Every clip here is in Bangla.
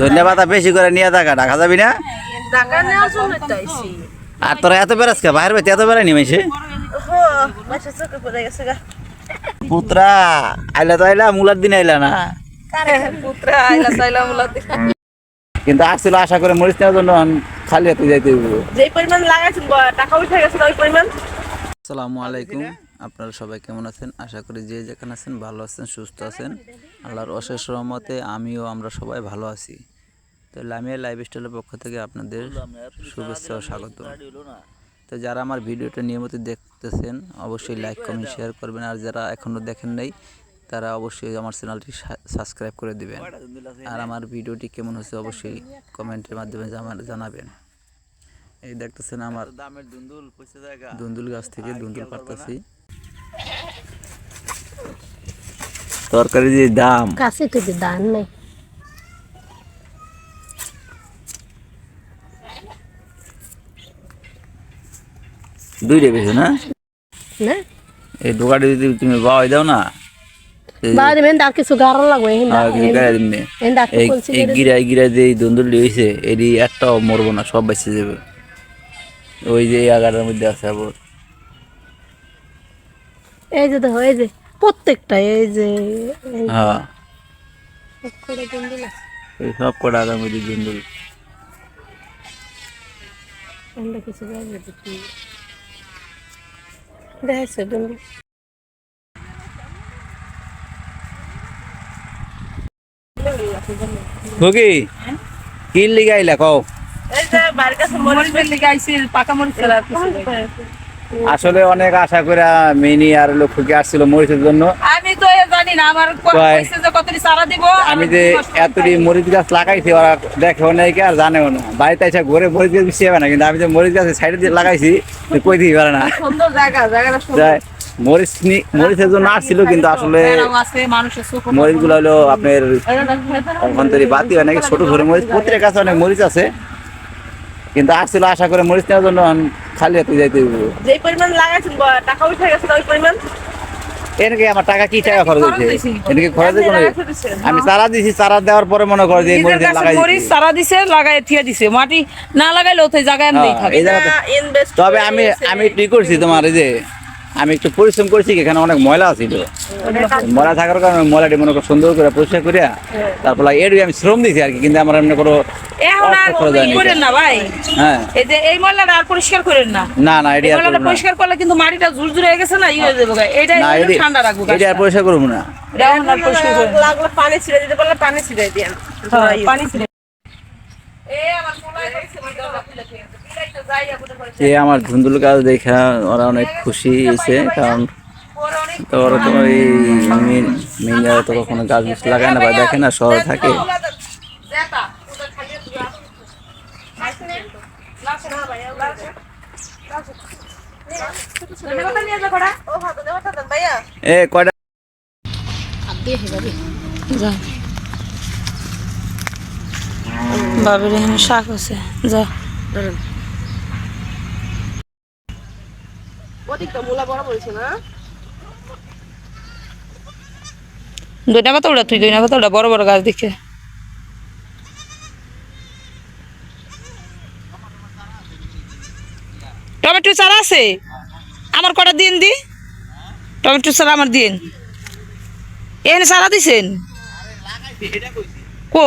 ধনিয়া পাতা বেশি করে নিয়ে থাকা ঢাকা যাবি না? আর তোরা এত বেড়াস কে বাইরে বেতে এত বেড়াই নিমেছে পুত্রা আইলা তো আইলা মুলার দিন আইলা না? কিন্তু আসছিল আশা করে মরিচ নেওয়ার জন্য খালি হাতে যাইতে হইব। যে পরিমাণ লাগাইছিল টাকা উঠে গেছে ওই পরিমাণ? আসসালামু আলাইকুম। আপনারা সবাই কেমন আছেন? আশা করি যে যেখানে আছেন ভালো আছেন সুস্থ আছেন। আল্লাহর অশেষ রহমতে আমিও আমরা সবাই ভালো আছি। তো লামিয়া লাইফ স্টাইলের পক্ষ থেকে আপনাদের শুভেচ্ছা ও স্বাগত। তো যারা আমার ভিডিওটা নিয়মিত দেখতেছেন, অবশ্যই লাইক কমেন্ট শেয়ার করবেন। আর যারা এখনও দেখেন নাই, তারা অবশ্যই আমার চ্যানেলটি সাবস্ক্রাইব করে দিবেন। আর আমার ভিডিওটি কেমন হচ্ছে অবশ্যই কমেন্টের মাধ্যমে জানাবেন। এই দেখতেছেন আমার দুন্দুল গাছ থেকে দুন্দুল পারতাছি তরকারি যে দাম। কাছে তো দান নাই। দুইটা বেশি না? না। এই যদি তুমি বাওয়াই দাও না এই- মেন আর কিছু গাড়া লাগবে হিন্দা আর কিছু গায়ে দিমনে। হিন্দা এই এই গিরায় গিরায় যে এই হয়েছে এটি একটাও মরবো না সব বেঁচে যাবে। ওই যে এই মধ্যে আছে আবার। এই যে দেখো এই যে প্রত্যেকটা এই যে হ্যাঁ। এই সব কটা আগার মধ্যে কিছু দেখাইছে তুমি খুকি কি লিগাইলা কও আসলে অনেক আশা করে মিনি আর লক্ষ্যকে আসছিল মরিচের জন্য। আমি তো জানি না আমার কইছে যে কতটি সারা দিব আমি যে এতটি মরিচ গাছ লাগাইছি ওরা দেখেও নাই কি আর জানেও না। বাড়িতে এসে ঘরে মরিচ গাছ বেশি হবে না কিন্তু আমি যে মরিচ গাছ সাইডে দিয়ে লাগাইছি কই দিতে পারে না। সুন্দর জায়গা জায়গাটা সুন্দর। মরিচ নি- মরিচের জন্য আসছিল কিন্তু আসলে মরিচগুলো হলো আপনার অভ্যন্তরী বাতি হয় নাকি ছোট ছোট মরিচ প্রত্যেক গাছে অনেক মরিচ আছে। কিন্তু আসছিল আশা করে মরিচ নেওয়ার জন্য খালি হাতে যাইতে যে পরিমাণ লাগাইছিল টাকা উঠে গেছে ওই পরিমাণ? এনেকে আমার টাকা কি টাকা খরচ হয়েছে। এনেকে খরচ কোনো আমি সারা দিছি সারা দেওয়ার পরে মনে করে যে মরিচ লাগাই মরিচ সারা দিছে লাগাই থিয়া দিছে। মাটি না লাগাইলে ওতে জায়গায় এমনিই হ্যাঁ, থাকে। এই জায়গাতে তবে আমি আমি ঠিক করছি তোমার এই যে আমি একটু পরিশ্রম করছি এখানে অনেক ময়লা ছিল। ময়লা থাকার কারণে ময়লাটি মনে করো সুন্দর করে পরিষ্কার করে তারপর এর আমি শ্রম দিছি আর কি কিন্তু আমার এমনি কোনো হ্যাঁ। এই যে এই ময়লাটা আর পরিষ্কার করলে কিন্তু মাটিটা ঝুরঝুরে হয়ে গেছে না হয়ে যাবে এটি ঠান্ডা রাখব এটি পরিষ্কার করব না। পানি ছিড়ে দিতে পারলে পানি ছিড়ে দিয়েন হ্যাঁ, পানি ছিঁড়ে। এ আমার ধুন্দুল গাছ দেখা ওরা অনেক খুশি হয়েছে কারণ তো ওরা তো ওই মিনিয়ারা তো কখনো গাছ বুছ লাগায় না বা দেখে না শহরে থাকে। এ কয়টা? যা। বাবির এখানে শাক আছে যা। অধিকটা মূলা বড় বলছে না? দুইটা পাতা উড়া তুই দুইটা পাতা উড়া বড় বড় গাছ দেখে। টমেটো চারা আছে? আমার কটা দিন দি? টমেটো চারা আমার দিন এখানে চারা দিছেন? কো?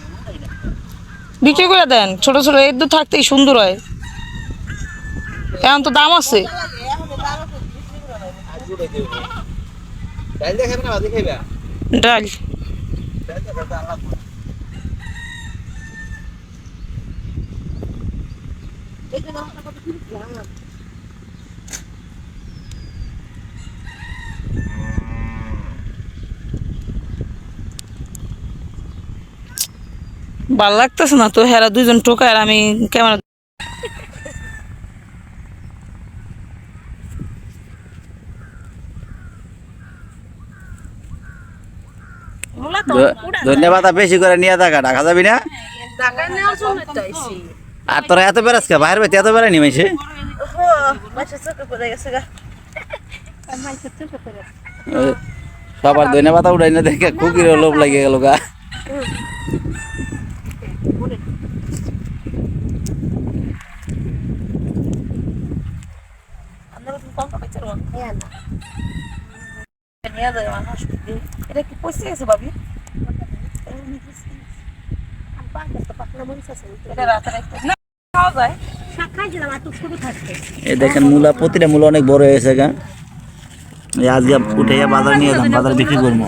বিক্রি করে দেন। ছোট ছোট এর দু থাকতেই সুন্দর হয়। এখন তো দাম আছে। ডাল। ভালো লাগতেছে না তো হেরা দুইজন টোকায় আর আমি ক্যামেরা ধন্যবাদ বেশি করে নিয়ে থাকা ঢাকা যাবি না? আর তোরা এত বেড়াস কে? বাইরে বেতে এত বেড়াই নিমেছে সবার ধন্যবাদ উড়াই না দেখে কুকির লোভ লাগে গেল গা। Ele que pôs esse, Babi? দেখেন মূলা প্রতিটা মূলা অনেক বড় হয়েছে গা আজকে উঠে বাজার নিয়ে যাম বাজার বিক্রি করবো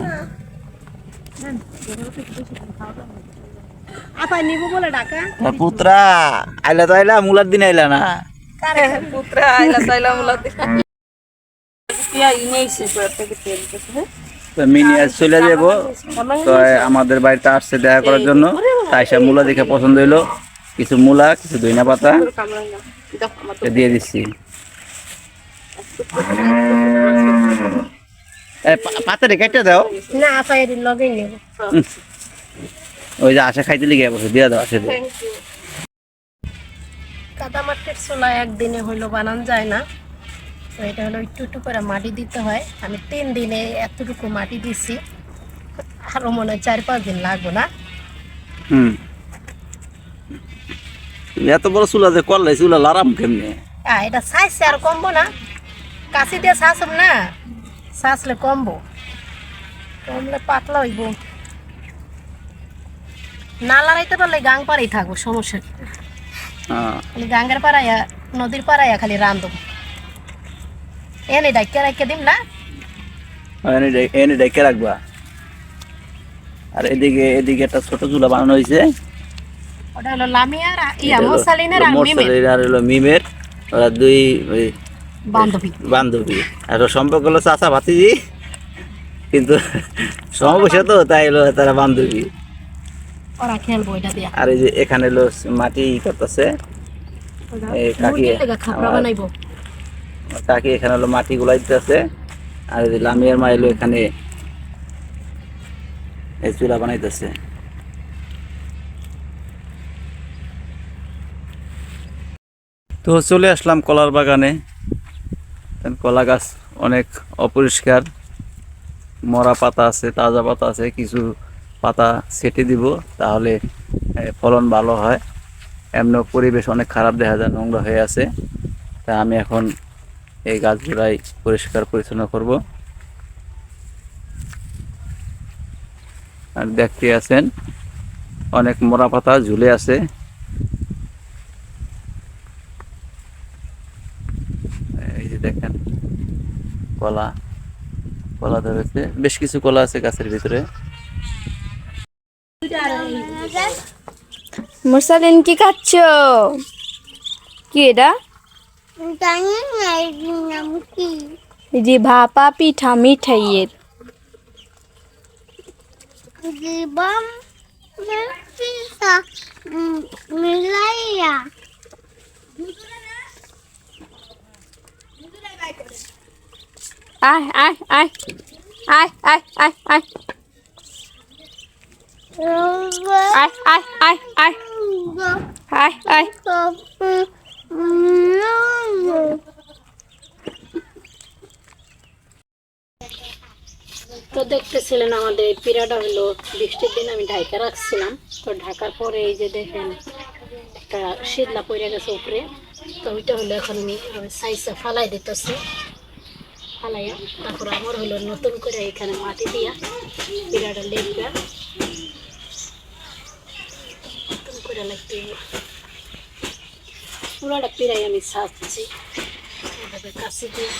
আপা নিব বলে ডাকা। পুত্রা আইলা তো আইলা মূলার দিন আইলা না। পুত্রা আইলা তো দিতেছে মিনি আজ চলে যাব। তো আমাদের বাড়িতে আসছে দেখা করার জন্য। তাই সে মূলা দেখে পছন্দ হইল। কিছু মূলা কিছু দইনা পাতা। দিয়ে দিচ্ছি। পাতাটা কেটে দাও। না লগে নেব। ওই যে আশা খাইতে লিগে বসে দিয়ে দাও আসে কাদা মাটির চোলা একদিনে হইল বানান যায় না। তো এটা হলো একটু একটু করে মাটি দিতে হয়। আমি তিন দিনে এতটুকু মাটি দিছি। আরও মনে হয় চার পাঁচ দিন লাগবে না। হুম। এত বড় চুলা যে করলাই চুলা লারাম কেমনে? আহ, এটা সাইজে আর কমবো না। কাশি দিয়ে শাসব না শাসলে কমবো। কমলে পাতলা হইব। না লড়াইতে পারলে গাং পাড়াই থাকব সমস্যা? হ্যাঁ। খালি গাঙ্গের পাড়াইয়া নদীর পাড়াইয়া খালি রান্ধব এনে ডাক্কে রাখকে দিম না? এনে ডে- এনে ডেকে রাখবা। আর এদিকে এদিকে একটা ছোট চুলা বানানো হয়েছে ওটা হলো লামিয়ার ইয়া আর মিমের। আর হলো মিমের। ওরা দুই বান্ধবী। বান্ধবী। আর সম্পর্ক হলো চাচা ভাতিজি কিন্তু সমবয়সে তো তাই হলো তারা বান্ধবী। ওরা খেলব এটা দিয়া। আর এই যে এখানে হলো মাটি করতেছে। এই কাকি বানাইবো কাকি এখানে হলো মাটি গুলাই দিতেছে আর এই লামিয়ার মা এলো এখানে। এই চুলা বানাইতেছে। তো চলে আসলাম কলার বাগানে। কলা গাছ অনেক অপরিষ্কার। মরা পাতা আছে তাজা পাতা আছে কিছু পাতা ছেটে দিব, তাহলে ফলন ভালো হয়। এমন পরিবেশ অনেক খারাপ দেখা যায়, নোংরা হয়ে আছে। তা আমি এখন এই গাছগুলাই পরিষ্কার পরিচ্ছন্ন করব। আর দেখতে আছেন, অনেক মরা পাতা ঝুলে আছে। এই যে দেখেন, কলা কলা ধরেছে। বেশ কিছু কলা আছে গাছের ভিতরে। মুসালিন কি খাচ্ছ? কি এটা? ভাপা পিঠা মিঠাইয়ের। আয় আয় আয় আয় আয় আয় আয়। তো দেখতেছিলেন আমাদের এই পিড়াটা হলো বৃষ্টির দিন, আমি ঢাকা রাখছিলাম। তো ঢাকার পরে এই যে দেখেন, একটা শীতলা পড়ে গেছে উপরে। তো ওইটা হলো এখন আমি সাইজটা ফালাই দিতেছি। ফালাইয়া তারপর আমার হলো নতুন করে এখানে মাটি দিয়া পিড়াটা লেপটা নতুন করে লাগতে পুরোটা পিড়াই আমি সাজছি। কাছে দিয়ে।